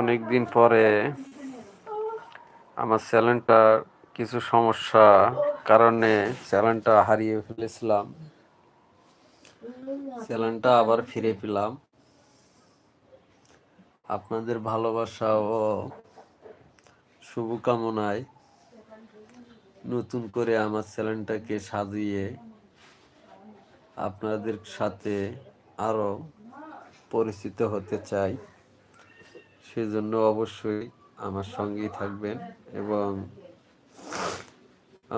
অনেক দিন পরে আমার চ্যানেলটা কিছু সমস্যা কারণে চ্যানেলটা হারিয়ে ফেলেছিলাম। চ্যানেলটা আবার ফিরে পেলাম। আপনাদের ভালোবাসা ও শুভকামনায় নতুন করে আমার চ্যানেলটাকে সাজিয়ে আপনাদের সাথে আরও পরিচিত হতে চাই। সেজন্য অবশ্যই আমার সঙ্গেই থাকবেন এবং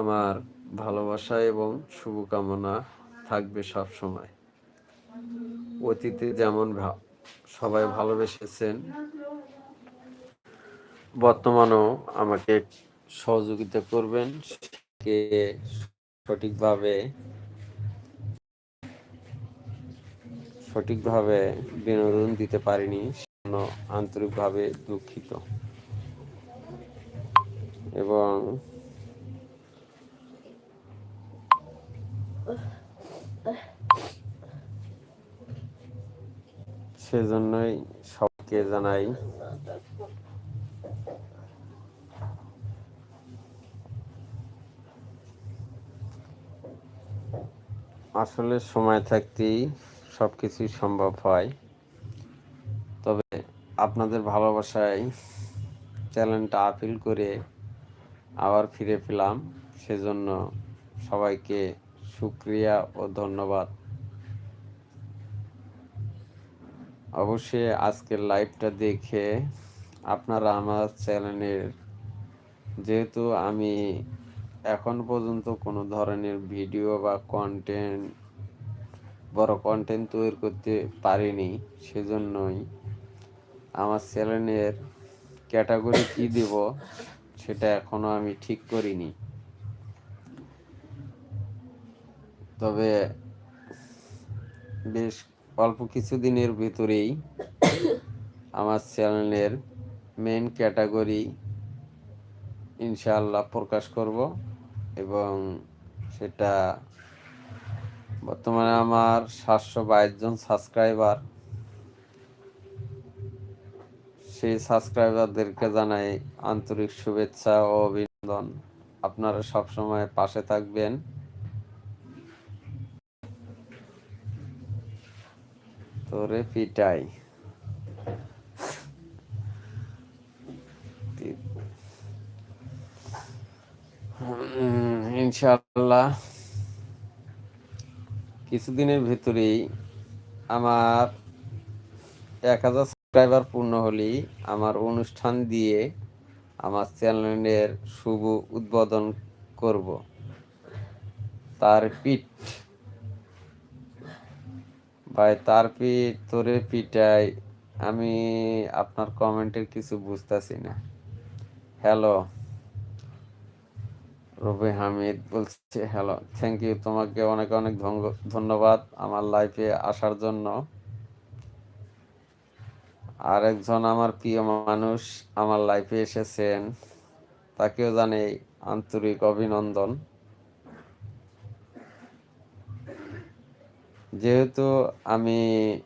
আমার ভালোবাসা এবং শুভকামনা থাকবে সব সময়। অতীতে যেমন সবাই ভালোবেসেছেন, বর্তমানেও আমাকে সহযোগিতা করবেন সঠিকভাবে সঠিকভাবে বিনোদন দিতে পারিনি সেজন্য আন্তরিকভাবে দুঃখিত। এবং সেজন্যই সবকে জানাই আসলে সময় থাকতেই সব কিছুই সম্ভব হয়। তবে আপনাদের ভালোবাসায় চ্যানেলটা আপিল করে আবার ফিরে পেলাম। সেজন্য সবাইকে সুক্রিয়া ও ধন্যবাদ। অবশ্যই আজকের লাইভটা দেখে আপনারা আমার চ্যানেলের যেহেতু আমি এখন পর্যন্ত কোনো ধরনের ভিডিও বা কন্টেন্ট বড় কন্টেন্ট তৈরি করতে পারিনি, সেজন্যই আমার চ্যানেলের ক্যাটাগরি কি দেব, সেটা এখনও আমি ঠিক করিনি। তবে বেশ অল্প কিছুদিনের ভিতরেই আমার চ্যানেলের মেন ক্যাটাগরি ইনশাআল্লাহ প্রকাশ করব এবং সেটা বর্তমানে আমার সাতশো বাইশ জন সাবস্ক্রাইবার সেই সাবস্ক্রাইবারদেরকে জানাই আন্তরিক শুভেচ্ছা ও অভিনন্দন। আপনারা সবসময় পাশে থাকবেন। তোরে পিটাই ইনশাআল্লাহ। কিছুদিনের ভেতরেই আমার এক হাজার সাবস্ক্রাইবার পূর্ণ হলেই আমার অনুষ্ঠান দিয়ে আমার চ্যানেলের শুভ উদ্বোধন করব। তার পিঠ ভাই, তার পিঠ, তোরে পিঠাই, আমি আপনার কমেন্টের কিছু বুঝতেছি না। হ্যালো রবি হামিদ বলছে হ্যালো থ্যাংক ইউ তোমাকে অনেক অনেক ধন্য- ধন্যবাদ আমার লাইফে আসার জন্য। আরেকজন আমার প্রিয় মানুষ আমার লাইফে এসেছেন, তাকেও জানে আন্তরিক অভিনন্দন। যেহেতু আমি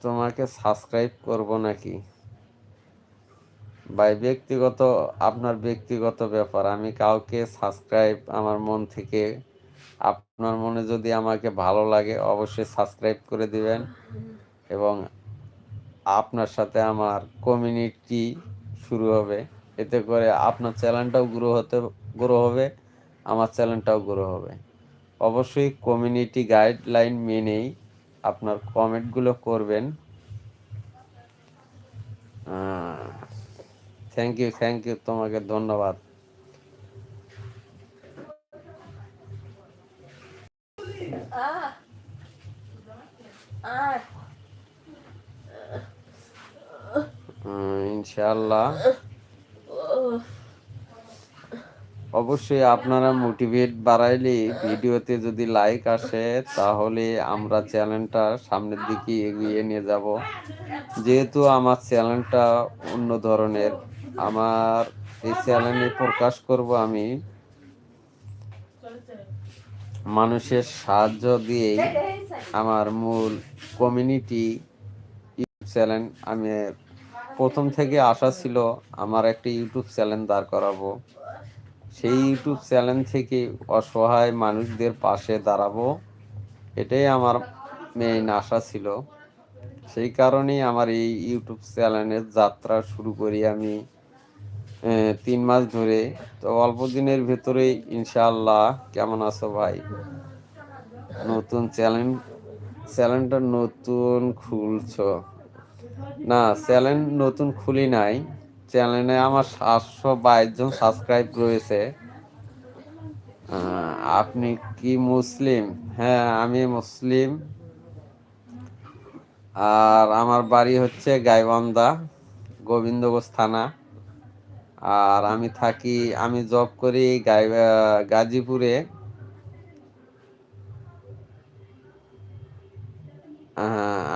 তোমাকে সাবস্ক্রাইব করব নাকি ভাই, ব্যক্তিগত, আপনার ব্যক্তিগত ব্যাপার। আমি কাউকে সাবস্ক্রাইব আমার মন থেকে, আপনার মনে যদি আমাকে ভালো লাগে, অবশ্যই সাবস্ক্রাইব করে দিবেন এবং আপনার সাথে আমার কমিউনিটি শুরু হবে। এতে করে আপনার চ্যানেলটাও গ্রো হতে গ্রো হবে, আমার চ্যানেলটাও গ্রো হবে। অবশ্যই কমিউনিটি গাইডলাইন মেনেই আপনার কমেন্টগুলো করবেন। থ্যাংক ইউ থ্যাংক ইউ তোমাকে ধন্যবাদ। উম, ইনশাআল্লাহ। অবশ্যই আপনারা মোটিভেট বাড়াইলে ভিডিওতে যদি লাইক আসে তাহলে আমরা চ্যানেলটা সামনের দিকে এগিয়ে নিয়ে যাব। যেহেতু আমার চ্যানেলটা অন্য ধরনের। আমার এই চ্যানেলে প্রকাশ করব আমি। মানুষের সাহায্য দিয়েই আমার মূল কমিউনিটি ইউটিউব চ্যানেল আমি প্রথম থেকে আশা ছিল আমার একটা ইউটিউব চ্যানেল দাঁড় করাবো। সেই ইউটিউব চ্যানেল থেকে অসহায় মানুষদের পাশে দাঁড়াবো, এটাই আমার মেইন আশা ছিল। সেই কারণেই আমার এই ইউটিউব চ্যানেলের যাত্রা শুরু করি আমি। তিন মাস ধরে। তো অল্প দিনের ভেতরেই ইনশাআল্লাহ। কেমন আছো ভাই? নতুন চ্যানেল চ্যানেলটা নতুন খুলছো। না চ্যানেল নতুন খুলি নাই। চ্যানেলে আমার সাতশো বাইশ জন সাবস্ক্রাইব রয়েছে। আপনি কি মুসলিম? হ্যাঁ আমি মুসলিম। আর আমার বাড়ি হচ্ছে গাইবান্ধা, গোবিন্দগঞ্জ থানা। আর আমি থাকি, আমি জব করি গাজীপুরে।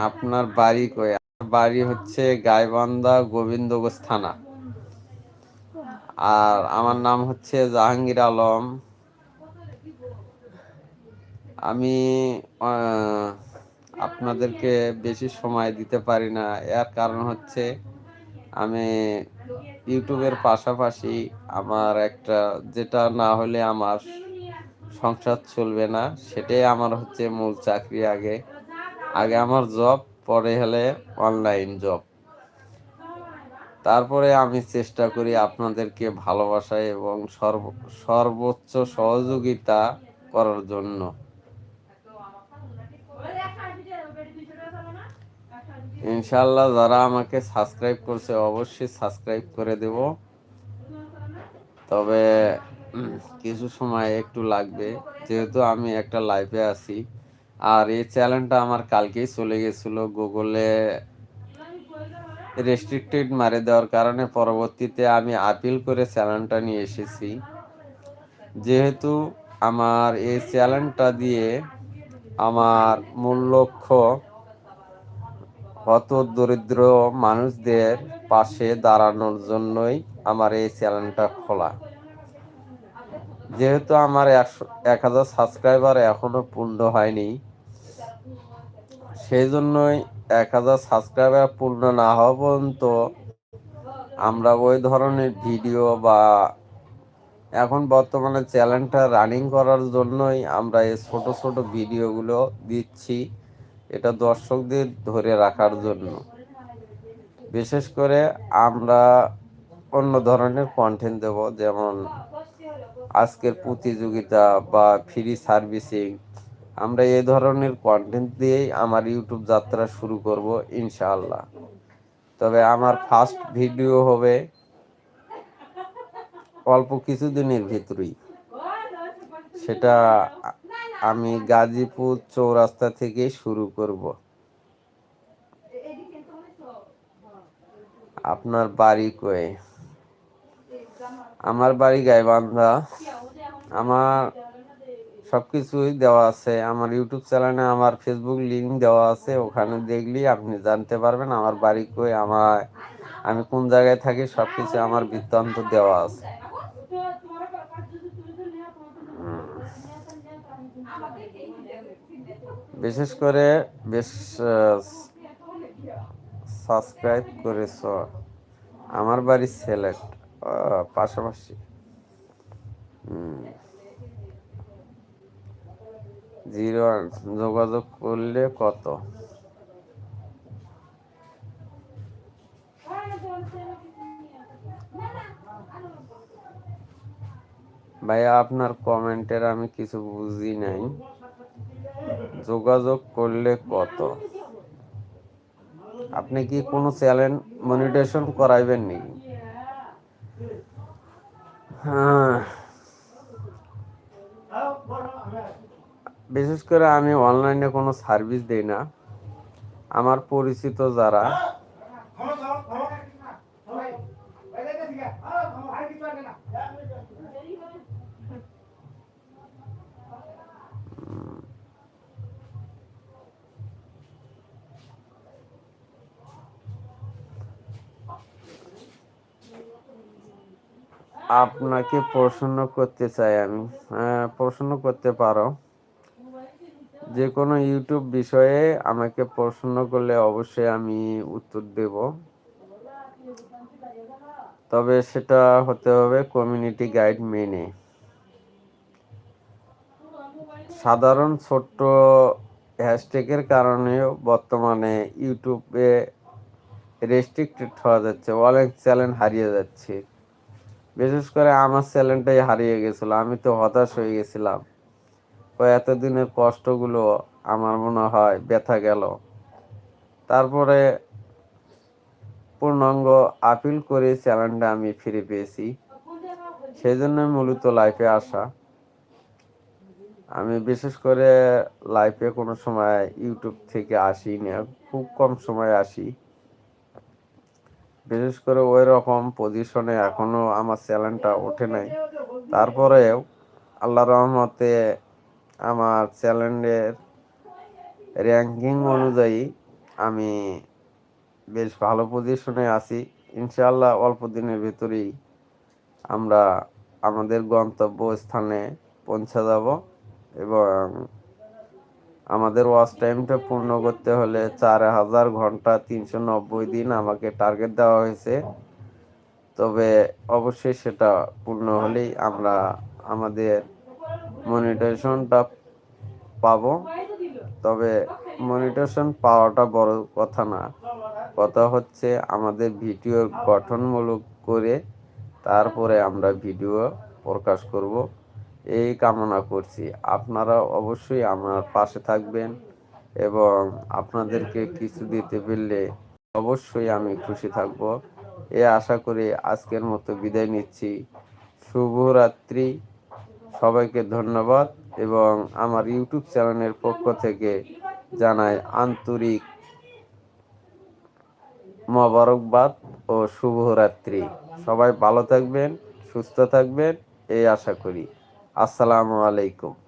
আপনার বাড়ি কই? বাড়ি হচ্ছে গাইবান্ধা গোবিন্দগঞ্জ থানা। আর আমার নাম হচ্ছে জাহাঙ্গীর আলম। আমি আপনাদেরকে বেশি সময় দিতে পারি না। এর কারণ হচ্ছে আমি ইউটিউবের পাশাপাশি আমার একটা যেটা না হলে আমার সংসার চলবে না, সেটাই আমার হচ্ছে মূল চাকরি আগে। আগে আমার জব পরে হলে অনলাইন জব তারপরে আমি চেষ্টা করি আপনাদেরকে ভালোবাসা এবং সর্ব, সর্বোচ্চ সহযোগিতা করার জন্য। ইনশাল্লাহ যারা আমাকে সাবস্ক্রাইব করছে অবশ্যই সাবস্ক্রাইব করে দেব। তবে কিছু সময় একটু লাগবে। যেহেতু আমি একটা লাইভে আছি, আর এই চ্যানেলটা আমার কালকেই চলে গেছিল গুগলে রেস্ট্রিক্টেড মারে দেওয়ার কারণে পরবর্তীতে আমি আপিল করে চ্যানেলটা নিয়ে এসেছি। যেহেতু আমার এই চ্যানেলটা দিয়ে আমার মূল লক্ষ্য হত দরিদ্র মানুষদের পাশে দাঁড়ানোর জন্যই আমার এই চ্যানেলটা খোলা। যেহেতু আমার একশো এক হাজার সাবস্ক্রাইবার এখনও পূর্ণ হয়নি, সেই জন্যই এক হাজার সাবস্ক্রাইবার পূর্ণ না হওয়া পর্যন্ত আমরা ওই ধরনের ভিডিও বা এখন বর্তমানে চ্যানেলটা রানিং করার জন্যই আমরা এই ছোট ছোট ভিডিওগুলো দিচ্ছি। এটা দর্শকদের ধরে রাখার জন্য। বিশেষ করে আমরা অন্য ধরনের কন্টেন্ট দেব, যেমন আজকের প্রতিযোগিতা বা ফ্রি সার্ভিসিং আমরা এই ধরনের কন্টেন্ট দিয়েই আমার ইউটিউব যাত্রা শুরু করব, ইনশাআল্লাহ। তবে আমার ফার্স্ট ভিডিও হবে অল্প কিছুদিনের ভিতরেই। সেটা আমি গাজীপুর চৌরাস্তা থেকে শুরু করব। আপনার বাড়ি কই? আমার বাড়ি গাইবান্ধা। আমার সবকিছুই দেওয়া আছে। আমার ইউটিউব চ্যানেলে আমার ফেসবুক লিঙ্ক দেওয়া আছে। ওখানে দেখলি আপনি জানতে পারবেন আমার বাড়ি কই, আমার আমি কোন জায়গায় থাকি, সবকিছু আমার বৃত্তান্ত দেওয়া আছে। বিশেষ করে বেশ সাবস্ক্রাইব করেছ। আমার বাড়ি সিলেট পাশাপাশি। জিরো যোগাযোগ করলে কত? ভাইয়া, আপনার কমেন্টের আমি কিছু বুঝি নাই। যোগাযোগ করলে কত? আপনি কি কোনো চ্যালেঞ্জ, মনিটেশন করাইবেন নাকি হ্যাঁ। বিশেষ করে আমি অনলাইনে কোনো সার্ভিস দিই না। আমার পরিচিত যারা আপনাকে প্রশ্ন করতে চাই আমি। প্রশ্ন করতে পারো। যে কোনো ইউটিউব বিষয়ে আমাকে প্রশ্ন করলে অবশ্যই আমি উত্তর দেব। তবে সেটা হতে হবে কমিউনিটি গাইড মেনে। সাধারণ ছোট্ট হ্যাশট্যাগের কারণেও বর্তমানে ইউটিউবে রেস্ট্রিক্টেড হওয়া যাচ্ছে। অনেক চ্যানেল হারিয়ে যাচ্ছে। বিশেষ করে আমার চ্যানেলটাই হারিয়ে গেছিল, আমি তো হতাশ হয়ে গেছিলাম। তো এতদিনের কষ্টগুলো আমার মনে হয় ব্যথা গেল। তারপরে পূর্ণাঙ্গ আপিল করে চ্যানেলটা আমি ফিরে পেয়েছি। সেই জন্য মূলত লাইফে আসা। আমি বিশেষ করে লাইফে কোনো সময় ইউটিউব থেকে আসি না খুব কম সময় আসি। বিশেষ করে ওই রকম পজিশনে এখনও আমার চ্যানেলটা ওঠে নাই। তারপরেও আল্লাহ রহমতে আমার চ্যানেলের র্যাঙ্কিং অনুযায়ী আমি বেশ ভালো পজিশনে আছি। ইনশাআল্লাহ অল্প দিনের ভিতরেই আমরা আমাদের গন্তব্য স্থানে পৌঁছে যাব এবং আমাদের ওয়াচ টাইমটা পূর্ণ করতে হলে চার হাজার ঘণ্টা তিনশো নব্বই দিন আমাকে টার্গেট দেওয়া হয়েছে। তবে অবশ্যই সেটা পূর্ণ হলেই আমরা আমাদের মনিটেশনটা পাবো। তবে মনিটেশন পাওয়াটা বড় কথা না। কথা হচ্ছে আমাদের ভিডিও গঠনমূলক করে তারপরে আমরা ভিডিও প্রকাশ করব। এই কামনা করছি। আপনারা অবশ্যই আমার পাশে থাকবেন এবং আপনাদেরকে কিছু দিতে পারলে অবশ্যই আমি খুশি থাকব। এ আশা করি আজকের মতো বিদায় নিচ্ছি। শুভরাত্রি। সবাইকে ধন্যবাদ এবং আমার ইউটিউব চ্যানেলের পক্ষ থেকে জানাই আন্তরিক মোবারকবাদ ও শুভরাত্রি। সবাই ভালো থাকবেন, সুস্থ থাকবেন এই আশা করি। আসসালামু আলাইকুম।